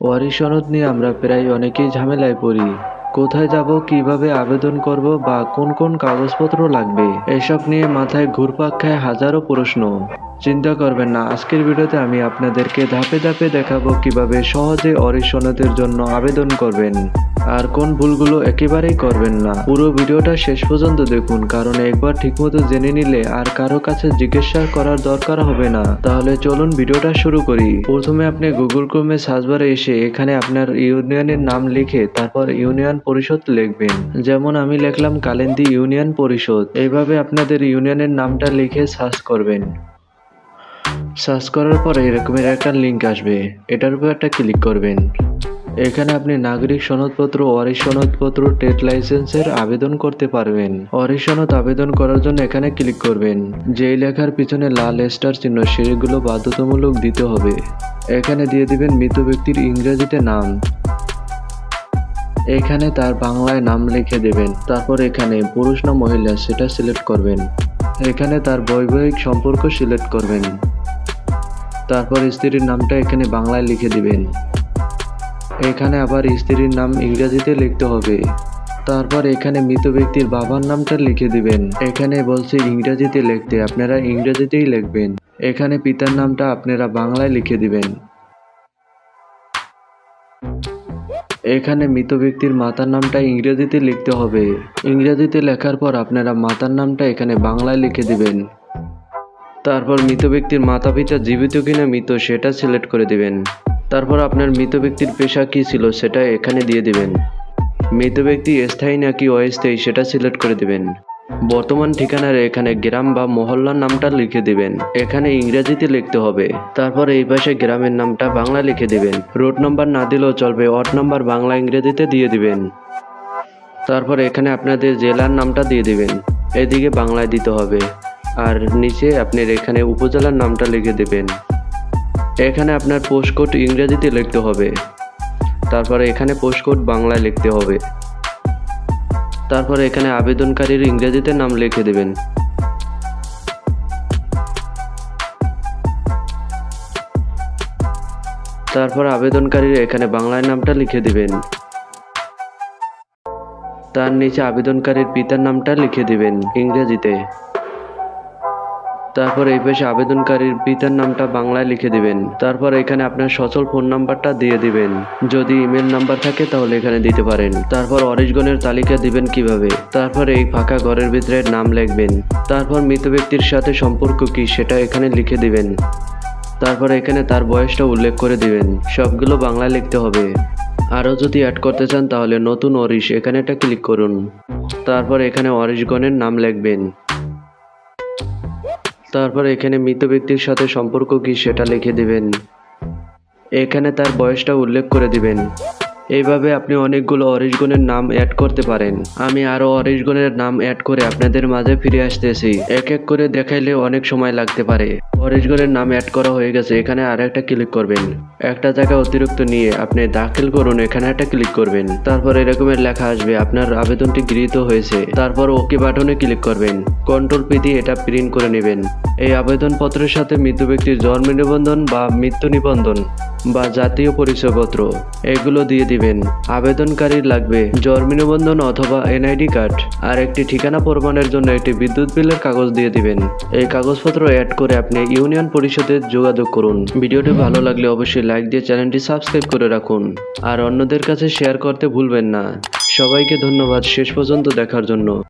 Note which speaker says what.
Speaker 1: ওয়ারিশ সনদ নিয়ে আমরা প্রায় অনেকেই ঝামেলায় পড়ি। কোথায় যাব, কীভাবে আবেদন করব বা কোন কোন কাগজপত্র লাগবে, এসব নিয়ে মাথায় ঘুরপাক খায় হাজারো প্রশ্ন। চিন্তা করবেন না, আজকের ভিডিওতে আমি আপনাদেরকে ধাপে ধাপে দেখাবো কীভাবে সহজে অরিশ সনদের জন্য আবেদন করবেন। আর কোন ভুলগুলো একেবারেই করবেন না। পুরো ভিডিওটা শেষ পর্যন্ত দেখুন, কারণ একবার ঠিকমতো জেনে নিলে আর কারও কাছে জিজ্ঞাসা করার দরকার হবে না। তাহলে চলুন ভিডিওটা শুরু করি। প্রথমে আপনি গুগল ক্রোমে সার্চবারে এসে এখানে আপনার ইউনিয়নের নাম লিখে তারপর ইউনিয়ন পরিষদ লিখবেন। যেমন আমি লিখলাম কালেন্দি ইউনিয়ন পরিষদ। এইভাবে আপনাদের ইউনিয়নের নামটা লিখে সার্চ করবেন। সার্চ করার পরে এরকমের একটা লিঙ্ক আসবে। এটার উপর একটা ক্লিক করবেন। এখানে আপনি নাগরিক সনদপত্র ওয়ারিশ সনদপত্র ট্রেড লাইসেন্সের আবেদন করতে পারবেন। ওয়ারিশ সনদ আবেদন করার জন্য এখানে ক্লিক করবেন। যেই লেখার পিছনে লাল স্টার চিহ্ন, সেগুলো বাধ্যতামূলক দিতে হবে। এখানে দিয়ে দিবেন মৃত ব্যক্তির ইংরেজিতে নাম। এখানে তার বাংলায় নাম লিখে দেবেন। তারপর এখানে পুরুষ না মহিলা, সেটা সিলেক্ট করবেন। এখানে তার বৈবাহিক সম্পর্ক সিলেক্ট করবেন। তারপর স্ত্রীর নামটা এখানে বাংলায় লিখে দিবেন। এখানে আবার স্ত্রীর নাম ইংরেজিতে লিখতে হবে। তারপর এখানে মৃত ব্যক্তির বাবার নামটা লিখে দিবেন। এখানে বলছে ইংরেজিতে লিখতে, আপনারা ইংরেজিতেই লিখবেন। এখানে পিতার নামটা আপনারা বাংলায় লিখে দিবেন। এখানে মৃত ব্যক্তির মাতার নামটা ইংরেজিতে লিখতে হবে। ইংরেজিতে লেখার পর আপনারা মাতার নামটা এখানে বাংলায় লিখে দিবেন। তারপর মৃত ব্যক্তির মাতা পিতা জীবিত কিনা মৃত সেটা সিলেক্ট করে দিবেন। তারপর আপনার মৃত ব্যক্তির পেশা কী ছিল সেটা এখানে দিয়ে দিবেন। মৃত ব্যক্তি স্থায়ী নাকি অস্থায়ী সেটা সিলেক্ট করে দিবেন। বর্তমান ঠিকানার এখানে গ্রাম বা মহল্লার নামটা লিখে দিবেন। এখানে ইংরেজিতে লিখতে হবে। তারপর এই পাশে গ্রামের নামটা বাংলা লিখে দিবেন। রোড নাম্বার না দিলেও চলবে অট নাম্বার বাংলা ইংরেজিতে দিয়ে দিবেন। তারপর এখানে আপনাদের জেলার নামটা দিয়ে দিবেন। এদিকে বাংলায় দিতে হবে। আর নিচে আপনার এখানে উপজেলার নামটা লিখে দেবেন। এখানে আপনার পোস্টকোড ইংরেজিতে লিখতে হবে। তারপরে এখানে পোস্টকোড বাংলায় লিখতে হবে। তারপরে এখানে আবেদনকারীর ইংরেজিতে নাম লিখে দেবেন। তারপর আবেদনকারীর এখানে বাংলায় নামটা লিখে দেবেন। তার নিচে আবেদনকারীর পিতার নামটা লিখে দেবেন ইংরেজিতে। তারপর এই পাশে আবেদনকারীর পিতার নামটা বাংলায় লিখে দিবেন। তারপর এখানে আপনার সচল ফোন নাম্বারটা দিয়ে দিবেন। যদি ইমেল নাম্বার থাকে তাহলে এখানে দিতে পারেন। তারপর অরিশগণের তালিকা দিবেন কীভাবে। তারপর এই ফাঁকা ঘরের ভিতরে নাম লিখবেন। তারপর মৃত ব্যক্তির সাথে সম্পর্ক কি সেটা এখানে লিখে দিবেন। তারপর এখানে তার বয়সটা উল্লেখ করে দিবেন। সবগুলো বাংলায় লিখতে হবে। আরও যদি অ্যাড করতে চান তাহলে নতুন অরিশ এখানে একটা ক্লিক করুন। তারপর এখানে অরিশগণের নাম লিখবেন। তারপর এখানে মৃত ব্যক্তির সাথে সম্পর্ক কি সেটা লিখে দিবেন। এখানে তার বয়সটা উল্লেখ করে দিবেন। এইভাবে আপনি অনেকগুলো অরিশগণের নাম অ্যাড করতে পারেন। আমি আরও অরিশগণের নাম অ্যাড করে আপনাদের মাঝে ফিরে আসতেছি। এক এক করে দেখাইলে অনেক সময় লাগতে পারে। অরিশগণের নাম অ্যাড করা হয়ে গেছে, এখানে আর একটা ক্লিক করবেন। একটা জায়গা অতিরিক্ত নিয়ে আপনি দাখিল করুন, এখানে একটা ক্লিক করবেন। তারপর এরকমের লেখা আসবে, আপনার আবেদনটি গৃহীত হয়েছে। তারপর ওকে বাটনে ক্লিক করবেন। কন্ট্রোল পি দিয়ে এটা প্রিন্ট করে নেবেন। এই আবেদনপত্রের সাথে মৃত্যু ব্যক্তির জন্ম নিবন্ধন বা মৃত্যু নিবন্ধন বা জাতীয় পরিচয়পত্র, এগুলো দিয়ে দিবেন। আবেদনকারীর লাগবে জন্ম নিবন্ধন অথবা এনআইডি কার্ড আর একটি ঠিকানা প্রমাণের জন্য একটি বিদ্যুৎ বিলের কাগজ দিয়ে দিবেন। এই কাগজপত্র অ্যাড করে আপনি ইউনিয়ন পরিষদে যোগাযোগ করুন। ভিডিওটি ভালো লাগলে অবশ্যই লাইক দিয়ে চ্যানেলটি সাবস্ক্রাইব করে রাখুন। আর অন্যদের কাছে শেয়ার করতে ভুলবেন না। সবাইকে ধন্যবাদ। শেষ পর্যন্ত দেখার জন্য।